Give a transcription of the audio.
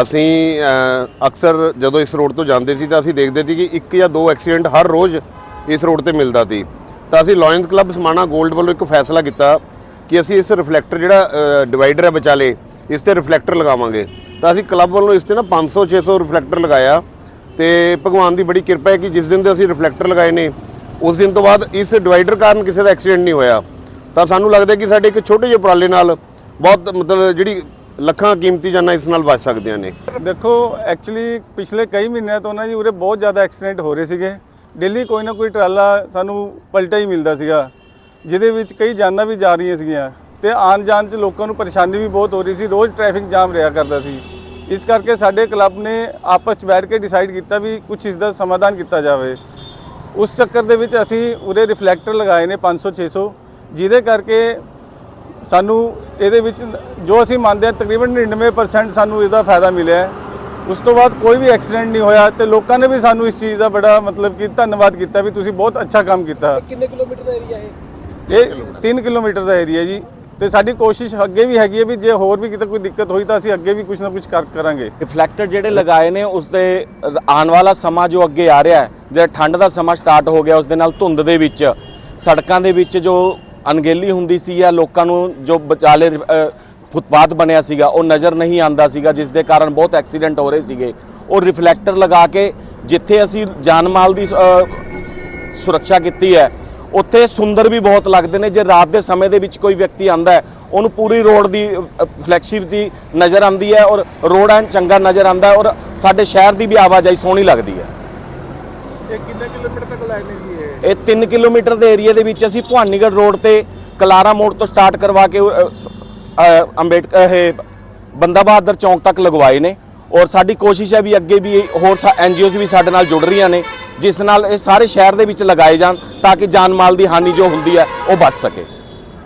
ਅਸੀਂ ਅਕਸਰ ਜਦੋਂ ਇਸ ਰੋਡ ਤੋਂ ਜਾਂਦੇ ਸੀ ਤਾਂ ਅਸੀਂ ਦੇਖਦੇ ਸੀ ਕਿ ਇੱਕ ਜਾਂ ਦੋ ਐਕਸੀਡੈਂਟ ਹਰ ਰੋਜ਼ ਇਸ ਰੋਡ ਤੇ ਮਿਲਦਾ ਸੀ। ਤਾਂ ਅਸੀਂ ਲਾਇਨਸ ਕਲੱਬ ਸਮਾਣਾ 골ਡ ਵੱਲੋਂ ਇੱਕ ਫੈਸਲਾ ਕੀਤਾ ਕਿ ਅਸੀਂ ਇਸ ਰਿਫਲੈਕਟਰ ਜਿਹੜਾ ਡਿਵਾਈਡਰ ਹੈ ਵਿਚਾਲੇ, ਇਸ ਤੇ ਰਿਫਲੈਕਟਰ ਲਗਾਵਾਂਗੇ। ਤਾਂ ਅਸੀਂ ਕਲੱਬ ਵੱਲੋਂ ਇਸ ਤੇ ਨਾ 500 600 ਰਿਫਲੈਕਟਰ ਲਗਾਇਆ ਤੇ ਭਗਵਾਨ ਦੀ ਬੜੀ ਕਿਰਪਾ ਹੈ ਕਿ ਜਿਸ ਦਿਨ ਦੇ ਅਸੀਂ ਰਿਫਲੈਕਟਰ ਲਗਾਏ ਨੇ, ਉਸ ਦਿਨ ਤੋਂ ਬਾਅਦ ਇਸ ਡਿਵਾਈਡਰ ਕਾਰਨ ਕਿਸੇ ਦਾ ਐਕਸੀਡੈਂਟ ਨਹੀਂ ਹੋਇਆ। ਤਾਂ ਸਾਨੂੰ ਲੱਗਦਾ ਕਿ ਸਾਡੇ ਇੱਕ ਛੋਟੇ ਜਿਹੇ ਉਪਰਾਲੇ ਨਾਲ ਬਹੁਤ ਮਤਲਬ ਜਿਹੜੀ ਲੱਖਾਂ ਕੀਮਤੀ ਜਾਨਾਂ ਇਸ ਨਾਲ ਬਚ ਸਕਦੀਆਂ ਨੇ। ਦੇਖੋ ਐਕਚੁਅਲੀ ਪਿਛਲੇ ਕਈ ਮਹੀਨਿਆਂ ਤੋਂ ਨਾ ਜੀ ਉਰੇ ਬਹੁਤ ਜ਼ਿਆਦਾ ਐਕਸੀਡੈਂਟ ਹੋ ਰਹੇ ਸੀਗੇ। ਡੇਲੀ ਕੋਈ ਨਾ ਕੋਈ ਟਰਾਲਾ ਸਾਨੂੰ ਪਲਟਾ ਹੀ ਮਿਲਦਾ ਸੀਗਾ, ਜਿਹਦੇ ਵਿੱਚ ਕਈ ਜਾਨਾਂ ਵੀ ਜਾ ਰਹੀਆਂ ਸੀਗੀਆਂ ਤੇ ਆਉਣ ਜਾਣ 'ਚ ਲੋਕਾਂ ਨੂੰ ਪਰੇਸ਼ਾਨੀ ਵੀ ਬਹੁਤ ਹੋ ਰਹੀ ਸੀ, ਰੋਜ਼ ਟ੍ਰੈਫਿਕ ਜਾਮ ਰਿਹਾ ਕਰਦਾ ਸੀ। ਇਸ ਕਰਕੇ ਸਾਡੇ ਕਲੱਬ ਨੇ ਆਪਸ 'ਚ ਬੈਠ ਕੇ ਡਿਸਾਈਡ ਕੀਤਾ ਵੀ ਕੁਝ ਇਸ ਦਾ ਸਮਾਧਾਨ ਕੀਤਾ ਜਾਵੇ। ਉਸ ਚੱਕਰ ਦੇ ਵਿੱਚ ਅਸੀਂ ਉਰੇ ਰਿਫਲੈਕਟਰ ਲਗਾਏ ਨੇ 500 600 ਜਿਹਦੇ ਕਰਕੇ ਸਾਨੂੰ ਇਹਦੇ ਵਿੱਚ ਜੋ ਅਸੀਂ ਮੰਨਦੇ ਹਾਂ ਤਕਰੀਬਨ 99% ਸਾਨੂੰ ਇਹਦਾ ਫਾਇਦਾ ਮਿਲਿਆ ਹੈ। ਉਸ ਤੋਂ ਬਾਅਦ ਕੋਈ ਵੀ ਐਕਸੀਡੈਂਟ ਨਹੀਂ ਹੋਇਆ ਤੇ ਲੋਕਾਂ ਨੇ ਵੀ ਸਾਨੂੰ ਇਸ ਚੀਜ਼ ਦਾ ਬੜਾ ਮਤਲਬ ਕਿ ਧੰਨਵਾਦ ਕੀਤਾ ਵੀ ਤੁਸੀਂ ਬਹੁਤ ਅੱਛਾ ਕੰਮ ਕੀਤਾ। ਕਿੰਨੇ ਕਿਲੋਮੀਟਰ ਦਾ ਏਰੀਆ ਇਹ? ਇਹ 3 ਕਿਲੋਮੀਟਰ ਦਾ ਏਰੀਆ ਜੀ। ਤੇ ਸਾਡੀ ਕੋਸ਼ਿਸ਼ ਅੱਗੇ ਵੀ ਹੈਗੀ ਹੈ ਵੀ ਜੇ ਹੋਰ ਵੀ ਕਿਤੇ ਕੋਈ ਦਿੱਕਤ ਹੋਈ ਤਾਂ ਅਸੀਂ ਅੱਗੇ ਵੀ ਕੁਝ ਨਾ ਕੁਝ ਕਰ ਕਰਾਂਗੇ। ਰਿਫਲੈਕਟਰ ਜਿਹੜੇ ਲਗਾਏ ਨੇ ਉਸ ਦੇ ਆਉਣ ਵਾਲਾ ਸਮਾਂ ਜੋ ਅੱਗੇ ਆ ਰਿਹਾ ਹੈ ਜਿਹੜਾ ਠੰਡ ਦਾ ਸਮਾਂ ਸਟਾਰਟ ਹੋ ਗਿਆ ਉਸ ਦੇ ਨਾਲ ਧੁੰਦ ਦੇ ਵਿੱਚ ਸੜਕਾਂ ਦੇ ਵਿੱਚ ਜੋ ਅਣਗਹਿਲੀ ਹੁੰਦੀ ਸੀ ਜਾਂ ਲੋਕਾਂ ਨੂੰ ਜੋ ਵਿਚਾਲੇ ਫੁੱਟਪਾਥ ਬਣਿਆ ਸੀਗਾ, ਉਹ ਨਜ਼ਰ ਨਹੀਂ ਆਂਦਾ ਸੀਗਾ, ਜਿਸ ਦੇ ਕਾਰਨ ਬਹੁਤ ਐਕਸੀਡੈਂਟ ਹੋ ਰਹੇ ਸੀਗੇ। ਉਹ ਰਿਫਲੈਕਟਰ ਲਗਾ ਕੇ ਜਿੱਥੇ ਅਸੀਂ ਜਾਨ ਮਾਲ ਦੀ ਸੁਰੱਖਿਆ ਕੀਤੀ ਹੈ, ਉੱਥੇ ਸੁੰਦਰ ਵੀ ਬਹੁਤ ਲੱਗਦੇ ਨੇ। ਜੇ ਰਾਤ ਦੇ ਸਮੇਂ ਦੇ ਵਿੱਚ ਕੋਈ ਵਿਅਕਤੀ ਆਂਦਾ ਹੈ, ਉਹਨੂੰ ਪੂਰੀ ਰੋਡ ਦੀ ਫਲੈਕਸਿਬਿਲਿਟੀ ਨਜ਼ਰ ਆਉਂਦੀ ਹੈ ਔਰ ਰੋਡ ਐਨ ਚੰਗਾ ਨਜ਼ਰ ਆਉਂਦਾ ਔਰ ਸਾਡੇ ਸ਼ਹਿਰ ਦੀ ਵੀ ਆਵਾਜਾਈ ਸੋਹਣੀ ਲੱਗਦੀ ਹੈ। ਕਿੰਨੇ ਕਿਲੋਮੀਟਰ ਤੱਕ ਲਾਏ ਨੇ ਜੀ ਇਹ? ਇਹ 3 ਕਿਲੋਮੀਟਰ ਦੇ ਏਰੀਆ ਦੇ ਵਿੱਚ ਅਸੀਂ ਭਵਾਨੀਗੜ੍ਹ ਰੋਡ ਤੇ ਕਲਾਰਾ ਮੋੜ ਤੋਂ ਸਟਾਰਟ ਕਰਵਾ ਕੇ ਅੰਬੇਡਕਰ ਇਹ ਬੰਦਾ ਬਹਾਦਰ ਚੌਂਕ ਤੱਕ ਲਗਵਾਏ ਨੇ। ਔਰ ਸਾਡੀ ਕੋਸ਼ਿਸ਼ ਹੈ ਵੀ ਅੱਗੇ ਵੀ ਹੋਰ ਐਨਜੀਓਜ਼ ਵੀ ਸਾਡੇ ਨਾਲ ਜੁੜ ਰਹੀਆਂ ਨੇ, ਜਿਸ ਨਾਲ ਇਹ ਸਾਰੇ ਸ਼ਹਿਰ ਦੇ ਵਿੱਚ ਲਗਾਏ ਜਾਣ, ਤਾਂ ਕਿ ਜਾਨ ਮਾਲ ਦੀ ਹਾਨੀ ਜੋ ਹੁੰਦੀ ਹੈ, ਉਹ ਬਚ ਸਕੇ।